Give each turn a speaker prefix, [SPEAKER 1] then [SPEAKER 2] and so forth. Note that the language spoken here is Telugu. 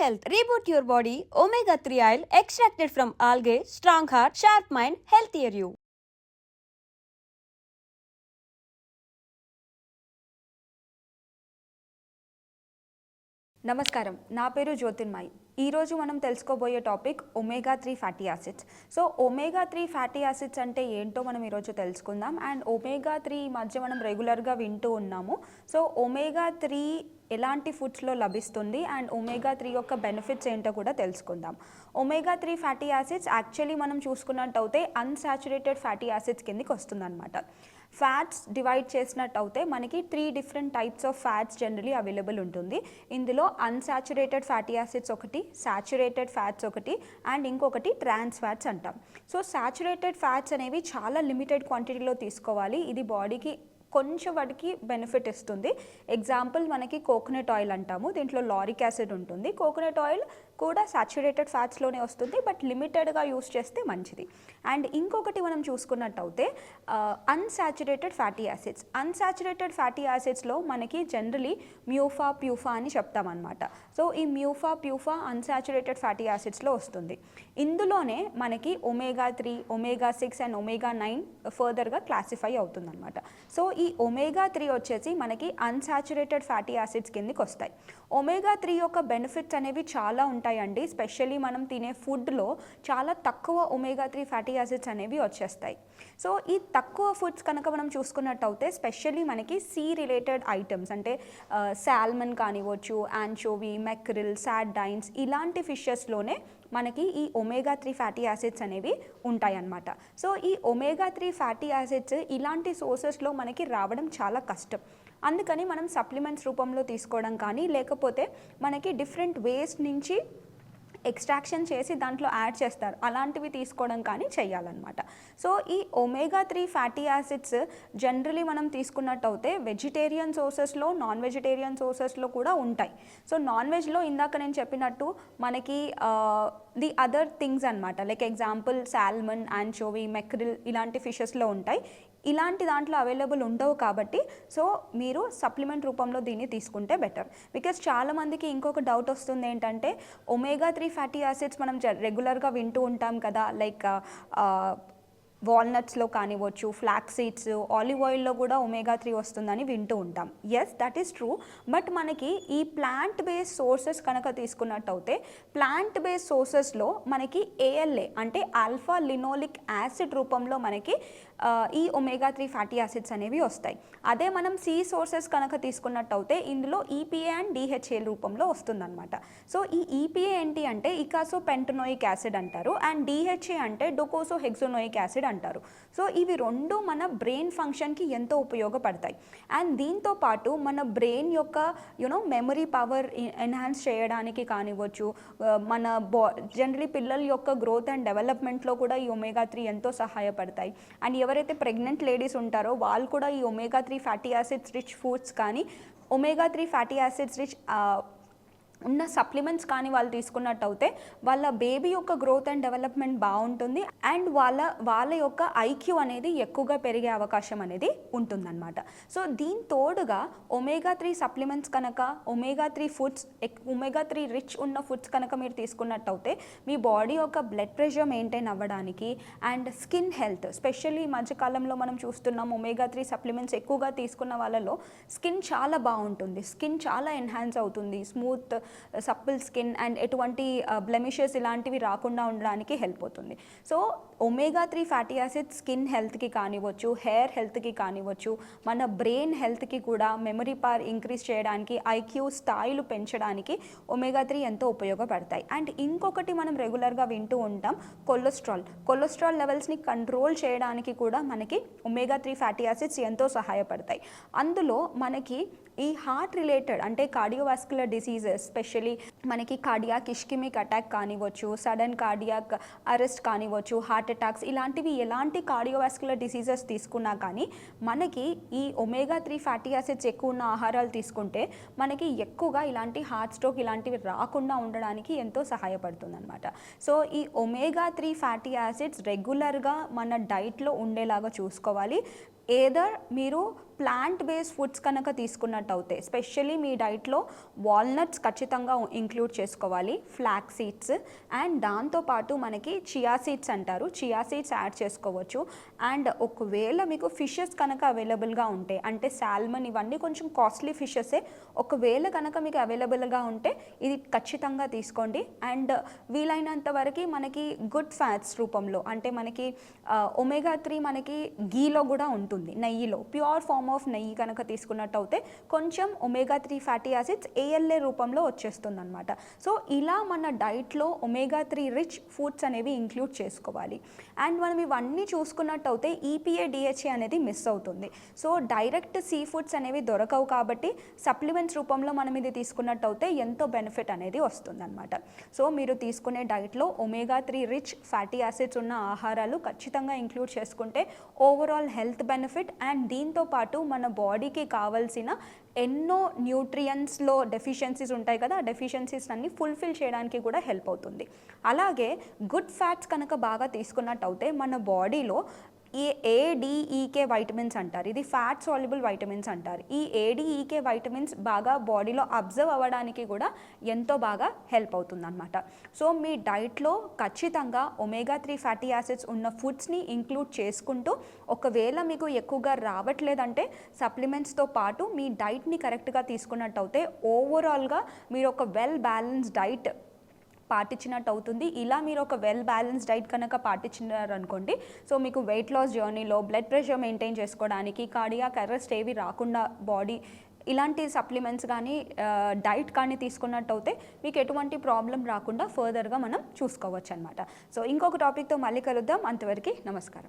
[SPEAKER 1] health. Reboot your body. Omega 3 oil extracted from algae. Strong heart, sharp mind, healthier you.
[SPEAKER 2] నమస్కారం. నా పేరు జ్యోతిర్మాయ్ ఈరోజు మనం తెలుసుకోబోయే topic omega three fatty acids. So omega three fatty acids అంటే ఏంటో మనం ఈరోజు తెలుసుకుందాం. అండ్ ఒమేగా త్రీ మధ్య మనం రెగ్యులర్గా వింటూ ఉన్నాము. సో ఒమేగా త్రీ ఎలాంటి ఫుడ్స్లో లభిస్తుంది? అండ్ ఒమేగా త్రీ యొక్క బెనిఫిట్స్ ఏంటో కూడా తెలుసుకుందాం. Omega three fatty acids actually మనం చూసుకున్నట్టయితే అన్సాచురేటెడ్ ఫ్యాటీ యాసిడ్స్ కిందకి వస్తుందన్నమాట. ఫ్యాట్స్ డివైడ్ చేసినట్టు అయితే మనకి three different types of fats generally available ఉంటుంది. ఇందులో అన్సాచురేటెడ్ ఫ్యాటీ యాసిడ్స్ ఒకటి సాచురేటెడ్ ఫ్యాట్స్ ఒకటి అండ్ ఇంకొకటి ట్రాన్స్ ఫ్యాట్స్ అంటాం. సో సాచురేటెడ్ ఫ్యాట్స్ అనేవి చాలా లిమిటెడ్ క్వాంటిటీలో తీసుకోవాలి. ఇది బాడీకి కొంచెం వాటికి బెనిఫిట్ ఇస్తుంది. ఎగ్జాంపుల్ మనకి కోకోనట్ ఆయిల్ అంటాము. దీంట్లో లారిక్ యాసిడ్ ఉంటుంది. కోకోనట్ ఆయిల్ కూడా సాచురేటెడ్ ఫ్యాట్స్లోనే వస్తుంది బట్ లిమిటెడ్గా యూస్ చేస్తే మంచిది. అండ్ ఇంకొకటి మనం చూసుకున్నట్టయితే unsaturated fatty acids unsaturated fatty యాసిడ్స్లో మనకి జనరలీ మ్యూఫా ప్యూఫా అని చెప్తామన్నమాట. సో ఈ మ్యూఫా ప్యూఫా అన్సాచురేటెడ్ ఫ్యాటీ యాసిడ్స్లో వస్తుంది. ఇందులోనే మనకి omega three omega six and omega nine ఫర్దర్గా క్లాసిఫై అవుతుందన్నమాట. సో ఈ ఒమేగా త్రీ వచ్చేసి మనకి అన్సాచురేటెడ్ ఫ్యాటీ యాసిడ్స్ కిందకి వస్తాయి ఒమేగా త్రీ యొక్క బెనిఫిట్స్ అనేవి చాలా ఉంటాయి. ఉంటాయండి. స్పెషల్లీ మనం తినే ఫుడ్లో చాలా తక్కువ ఒమేగా త్రీ ఫ్యాటీ యాసిడ్స్ అనేవి వచ్చేస్తాయి. సో ఈ తక్కువ ఫుడ్స్ కనుక మనం చూసుకున్నట్టయితే స్పెషల్లీ మనకి సీ రిలేటెడ్ ఐటమ్స్ అంటే సాల్మన్ కానివ్వచ్చు యాన్చోవి మెక్రిల్ సాడ్డైన్స్ ఇలాంటి ఫిషెస్లోనే మనకి ఈ ఒమేగా త్రీ ఫ్యాటీ యాసిడ్స్ అనేవి ఉంటాయన్నమాట. సో ఈ ఒమేగా త్రీ ఫ్యాటీ యాసిడ్స్ ఇలాంటి సోర్సెస్లో మనకి రావడం చాలా కష్టం. అందుకని మనం సప్లిమెంట్స్ రూపంలో తీసుకోవడం కానీ లేకపోతే మనకి డిఫరెంట్ వేస్ట్ నుంచి ఎక్స్ట్రాక్షన్ చేసి దాంట్లో యాడ్ చేస్తారు. అలాంటివి తీసుకోవడం కానీ చేయాలన్నమాట సో ఈ omega three fatty acids generally మనం తీసుకున్నట్టయితే వెజిటేరియన్ సోర్సెస్లో నాన్ వెజిటేరియన్ సోర్సెస్లో కూడా ఉంటాయి. సో నాన్ వెజ్లో ఇందాక నేను చెప్పినట్టు మనకి ది అదర్ థింగ్స్ అనమాట like example salmon anchovy mackerel ఇలాంటి ఫిషెస్లో ఉంటాయి. ఇలాంటి దాంట్లో అవైలబుల్ ఉండవు కాబట్టి సో మీరు సప్లిమెంట్ రూపంలో దీన్ని తీసుకుంటే బెటర్ బికాస్ చాలామందికి ఇంకొక డౌట్ వస్తుంది ఏంటంటే ఒమేగా త్రీ ఫ్యాటీ యాసిడ్స్ మనం రెగ్యులర్గా వింటూ ఉంటాం కదా లైక్ uh, uh, వాల్నట్స్లో కానివ్వచ్చు ఫ్లాక్ సీడ్స్ ఆలివ్ ఆయిల్లో కూడా ఒమేగా త్రీ వస్తుందని వింటూ ఉంటాం. Yes that is true but మనకి ఈ ప్లాంట్ బేస్డ్ సోర్సెస్ కనుక తీసుకున్నట్టయితే ప్లాంట్ బేస్డ్ సోర్సెస్లో మనకి ఏఎల్ఏ అంటే ఆల్ఫా లినోలిక్ యాసిడ్ రూపంలో మనకి ఈ ఒమేగా త్రీ ఫ్యాటీ యాసిడ్స్ అనేవి వస్తాయి. అదే మనం సి సోర్సెస్ కనుక తీసుకున్నట్టయితే ఇందులో ఈపీఏ అండ్ డిహెచ్ఏ రూపంలో వస్తుందన్నమాట. సో ఈ ఈపీఏ ఏంటి అంటే ఇకాసో పెంటనోయిక్ యాసిడ్ అంటారు అండ్ డిహెచ్ఏ అంటే డొకోసో హెగ్జోనోయిక్ యాసిడ్ అంటారు. సో ఇవి రెండు మన బ్రెయిన్ ఫంక్షన్కి ఎంతో ఉపయోగపడతాయి. అండ్ దీంతో పాటు మన బ్రెయిన్ యొక్క యునో మెమరీ పవర్ ఎన్హాన్స్ చేయడానికి కానివ్వచ్చు మన బా జనరలీ పిల్లల యొక్క గ్రోత్ అండ్ డెవలప్మెంట్లో కూడా ఈ ఒమేగా త్రీ ఎంతో సహాయపడతాయి. అండ్ ఎవరైతే ప్రెగ్నెంట్ లేడీస్ ఉంటారో వాళ్ళు కూడా ఈ omega three fatty acids rich foods కానీ omega three fatty acids rich ఉన్న సప్లిమెంట్స్ కానీ వాళ్ళు తీసుకున్నట్టు అయితే వాళ్ళ బేబీ యొక్క గ్రోత్ అండ్ డెవలప్మెంట్ బాగుంటుంది అండ్ వాళ్ళ వాళ్ళ యొక్క ఐక్యూ అనేది ఎక్కువగా పెరిగే అవకాశం అనేది ఉంటుందన్నమాట. సో దీని తోడుగా ఒమేగా త్రీ సప్లిమెంట్స్ కనుక omega three foods omega three rich ఉన్న ఫుడ్స్ కనుక మీరు తీసుకున్నట్టు అయితే మీ బాడీ యొక్క బ్లడ్ ప్రెషర్ మెయింటైన్ అవ్వడానికి అండ్ స్కిన్ హెల్త్ స్పెషల్లీ ఈ మధ్యకాలంలో మనం చూస్తున్నాం ఒమేగా త్రీ సప్లిమెంట్స్ ఎక్కువగా తీసుకున్న వాళ్ళలో స్కిన్ చాలా బాగుంటుంది. స్కిన్ చాలా ఎన్హాన్స్ అవుతుంది. స్మూత్ సప్పిల్ స్కిన్ అండ్ ఎటువంటి బ్లెమిషెస్ ఇలాంటివి రాకుండా ఉండడానికి హెల్ప్ అవుతుంది. So omega three fatty acid skin హెల్త్కి కానివ్వచ్చు హెయిర్ హెల్త్కి కానివ్వచ్చు మన బ్రెయిన్ హెల్త్కి కూడా మెమరీ పవర్ ఇంక్రీజ్ చేయడానికి ఐక్యూ స్థాయిలు పెంచడానికి ఒమేగా త్రీ ఎంతో ఉపయోగపడతాయి. అండ్ ఇంకొకటి మనం రెగ్యులర్గా వింటూ ఉంటాం కొలెస్ట్రాల్ కొలెస్ట్రాల్ లెవెల్స్ని కంట్రోల్ చేయడానికి కూడా మనకి ఒమేగా త్రీ ఫ్యాటీ యాసిడ్స్ ఎంతో సహాయపడతాయి. అందులో మనకి ఈ హార్ట్ రిలేటెడ్ అంటే కార్డియోవాస్కులర్ డిసీజెస్ స్పెషలీ మనకి కార్డియాక్ ఇష్కిమిక్ అటాక్ కానివ్వచ్చు సడన్ కార్డియాక్ అరెస్ట్ కానివ్వచ్చు హార్ట్ అటాక్స్ ఇలాంటివి ఎలాంటి కార్డియోవాస్కులర్ డిసీజెస్ తీసుకున్నా కానీ మనకి ఈ ఒమేగా త్రీ ఫ్యాటీ యాసిడ్స్ ఎక్కువ ఉన్న ఆహారాలు తీసుకుంటే మనకి ఎక్కువగా ఇలాంటి హార్ట్ స్ట్రోక్ ఇలాంటివి రాకుండా ఉండడానికి ఎంతో సహాయపడుతుంది అనమాట సో ఈ ఒమేగా త్రీ ఫ్యాటీ యాసిడ్స్ రెగ్యులర్గా మన డైట్లో ఉండేలాగా చూసుకోవాలి. ఏదర్ మీరు ప్లాంట్ బేస్డ్ ఫుడ్స్ కనుక తీసుకున్నట్టు అవుతాయి స్పెషల్లీ మీ డైట్లో వాల్నట్స్ ఖచ్చితంగా ఇంక్లూడ్ చేసుకోవాలి ఫ్లాక్ సీడ్స్ అండ్ దాంతోపాటు మనకి చియా సీడ్స్ అంటారు. చియా సీడ్స్ యాడ్ చేసుకోవచ్చు. అండ్ ఒకవేళ మీకు ఫిషెస్ కనుక అవైలబుల్గా ఉంటే అంటే సాల్మన్ ఇవన్నీ కొంచెం కాస్ట్లీ ఫిషెసే ఒకవేళ కనుక మీకు అవైలబుల్గా ఉంటే ఇది ఖచ్చితంగా తీసుకోండి. అండ్ వీలైనంత వరకు మనకి గుడ్ ఫ్యాట్స్ రూపంలో అంటే మనకి ఒమేగా త్రీ మనకి గీలో కూడా ఉంటుంది నెయ్యిలో. ప్యూర్ ఫామ్ ఆఫ్ నెయ్యి కనుక తీసుకున్నట్టయితే కొంచెం omega three fatty acids ALA రూపంలో వచ్చేస్తుంది అనమాట సో ఇలా మన డైట్లో ఒమేగా త్రీ రిచ్ ఫుడ్స్ అనేవి ఇంక్లూడ్ చేసుకోవాలి. అండ్ మనం ఇవన్నీ చూసుకున్నట్టయితే ఈపీఏ డిహెచ్ఏ అనేది మిస్ అవుతుంది. సో డైరెక్ట్ సీ ఫుడ్స్ అనేవి దొరకవు కాబట్టి సప్లిమెంట్స్ రూపంలో మనం ఇది తీసుకున్నట్టయితే ఎంతో బెనిఫిట్ అనేది వస్తుందన్నమాట. సో మీరు తీసుకునే డైట్లో omega three rich fatty acids ఉన్న ఆహారాలు ఖచ్చితంగా ఇంక్లూడ్ చేసుకుంటే ఓవరాల్ హెల్త్ బెనిఫిట్ అండ్ దీంతో పాటు మన బాడీకి కావాల్సిన ఎన్నో న్యూట్రియన్స్లో డెఫిషియన్సీస్ ఉంటాయి కదా ఆ డెఫిషియన్సీస్ అన్ని ఫుల్ఫిల్ చేయడానికి కూడా హెల్ప్ అవుతుంది. అలాగే గుడ్ ఫ్యాట్స్ కనుక బాగా తీసుకున్నట్టు అయితే మన బాడీలో ఈ ఏడిఈకే వైటమిన్స్ e, అంటారు. ఇది ఫ్యాట్ సాల్యుబుల్ వైటమిన్స్ అంటారు. ఈ ఏడిఈకే వైటమిన్స్ e, బాగా బాడీలో అబ్జర్వ్ అవ్వడానికి కూడా ఎంతో బాగా హెల్ప్ అవుతుంది అనమాట సో మీ డైట్లో ఖచ్చితంగా ఒమేగా త్రీ ఫ్యాటీ యాసిడ్స్ ఉన్న ఫుడ్స్ని ఇంక్లూడ్ చేసుకుంటూ ఒకవేళ మీకు ఎక్కువగా రావట్లేదంటే సప్లిమెంట్స్తో పాటు మీ డైట్ని కరెక్ట్గా తీసుకున్నట్టు అయితే ఓవరాల్గా మీరు ఒక వెల్ బ్యాలెన్స్ డైట్ పాటించినట్టు అవుతుంది ఇలా మీరు ఒక వెల్ బ్యాలెన్స్ డైట్ కనుక పాటించినారనుకోండి సో మీకు వెయిట్ లాస్ జర్నీలో బ్లడ్ ప్రెషర్ మెయింటైన్ చేసుకోవడానికి కార్డియాక్ అరెస్ట్ ఏవి రాకుండా బాడీ ఇలాంటి సప్లిమెంట్స్ కానీ డైట్ కానీ తీసుకున్నట్టు అయితే మీకు ఎటువంటి ప్రాబ్లం రాకుండా ఫర్దర్గా మనం చూసుకోవచ్చు అనమాట సో ఇంకొక టాపిక్తో మళ్ళీ కలుద్దాం. అంతవరకు నమస్కారం.